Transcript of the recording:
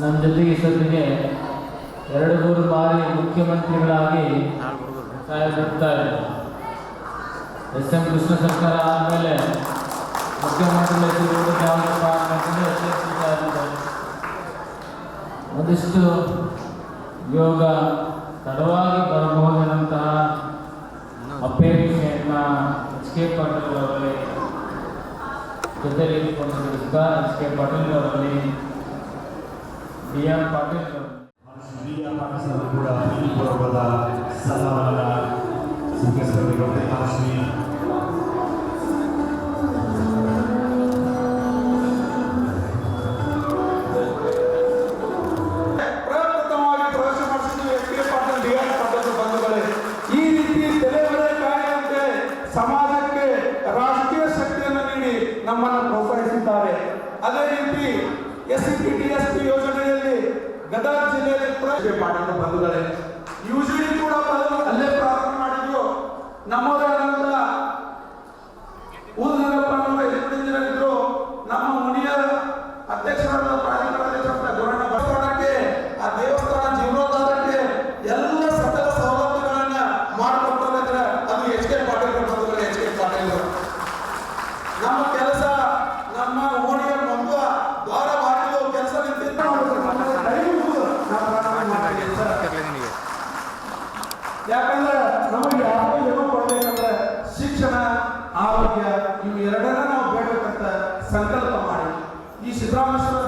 ನಮ್ಮ ಜೊತೆಗೆ ಇಷ್ಟೊತ್ತಿಗೆ ಎರಡು ಮೂರು ಬಾರಿ ಮುಖ್ಯಮಂತ್ರಿಗಳಾಗಿ ಸಾಯಬಿಡ್ತಾರೆ ಎಸ್ ಎಂ ಕೃಷ್ಣ ಸರ್ಕಾರ ಆದಮೇಲೆ ಮುಖ್ಯಮಂತ್ರಿಗಳು. ಒಂದಿಷ್ಟು ಯೋಗ ತಡವಾಗಿ ಬರಬಹುದಂತಹ ಅಪೇಕ್ಷೆಯನ್ನು ಎಚ್ ಕೆ ಪಾಟೀಲ್ ಅವರಲ್ಲಿ ಜೊತೆಗೆ ಎಚ್ ಕೆ ಪಾಟೀಲ್ ಅವರಲ್ಲಿ ಪಾಟೀಲ್ ಕೂಡ ಪೂರ್ವದ ಸ್ವೀಕರಿಸಬೇಕಾಗುತ್ತೆ ಕಾಯುವಂತೆ ಸಮಾಜಕ್ಕೆ ರಾಷ್ಟ್ರೀಯ ಶಕ್ತಿಯನ್ನು ನೀಡಿ ನಮ್ಮನ್ನು ಪ್ರೋತ್ಸಾಹಿಸಿದ್ದಾರೆ. ಅದೇ ರೀತಿ S C P T Gadag ಜಿಲ್ಲೆಯಲ್ಲಿ ಕೂಡ ಪಾಟೀಲ್ ಬಂಧುಗಳೇ. ಯುಜಿಡಿ ಕೂಡ ಅಲ್ಲೇ ಪ್ರಾರಂಭ ಮಾಡಿದ್ರು ನಮ್ಮದಾದಂತ ಯಾಕಂದ್ರೆ ನಮಗೆ ಯಾವ ಏನೋ ಕೊಡ್ಬೇಕಂದ್ರೆ ಶಿಕ್ಷಣ, ಆರೋಗ್ಯ, ಇವು ಎರಡನ್ನ ನಾವು ಬೇಡಬೇಕಂತ ಸಂಕಲ್ಪ ಮಾಡಿ. ಈ ಸಿದ್ದರಾಮೇಶ್ವರ